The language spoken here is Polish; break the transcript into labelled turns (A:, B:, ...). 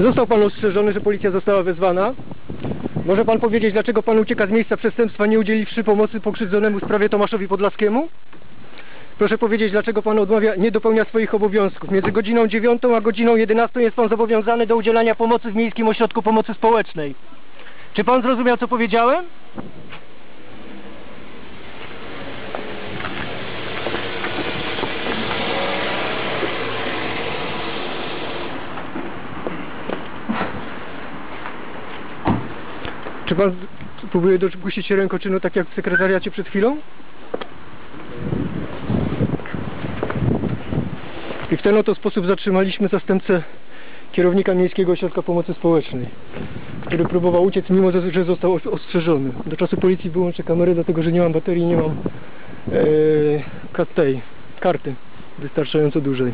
A: Został pan ostrzeżony, że policja została wezwana. Może pan powiedzieć, dlaczego pan ucieka z miejsca przestępstwa, nie udzieliwszy pomocy pokrzywdzonemu w sprawie Tomaszowi Podlaskiemu? Proszę powiedzieć, dlaczego pan odmawia, nie dopełnia swoich obowiązków. Między godziną 9 a godziną 11 jest pan zobowiązany do udzielania pomocy w Miejskim Ośrodku Pomocy Społecznej. Czy pan zrozumiał, co powiedziałem? Czy pan próbuje dopuścić się rękoczynu tak jak w sekretariacie przed chwilą? I w ten oto sposób zatrzymaliśmy zastępcę kierownika Miejskiego Ośrodka Pomocy Społecznej, który próbował uciec, mimo że został os- ostrzeżony. Do czasu policji wyłączę kamerę, dlatego że nie mam baterii, nie mam e, tej karty wystarczająco dużej.